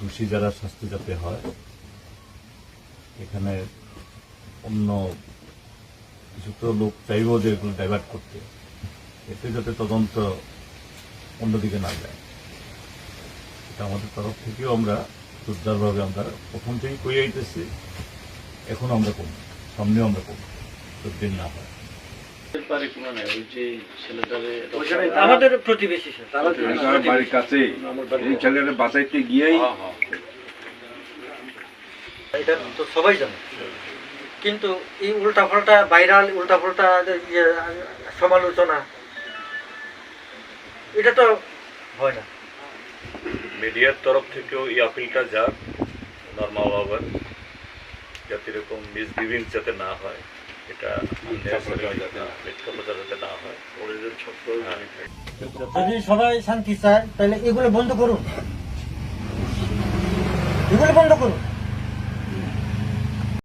দোষী যারা শাস্তি যাতে হয় এখানে অন্য কিছু তো লোক চাইব যে এগুলো ডাইভার্ট করতে। এতে যাতে তদন্ত অন্যদিকে না যায়। এটা আমাদের তরফ থেকেও আমরা জোরদারভাবে আমরা প্রথম থেকেই কই আইতেছি এখন আমরা করব সামনেও আমরা করব যতদিন না হয়। আমাদের প্রতিবেশী আমার বাড়ির এই ছেলেটা বাঁচাইতে গিয়েই হ্যাঁ হ্যাঁ। এটা তো সবাই জানে। কিন্তু এই উল্টাপাল্টা ভাইরাল উল্টাপাল্টা ইয়ে, সমালোচনা এটা তো হয় না। মিডিয়ার তরফ থেকেও এই আপিলটা যাক ওনার মা বাবার যাতে এরকম মিসবিভিং যাতে না হয় এটা যাতে না হয়। ওদের ছোট্ট হ্যাঁ। যদি সবাই শান্তি চায় তাহলে এগুলো বন্ধ করুন। এগুলো বন্ধ করুন।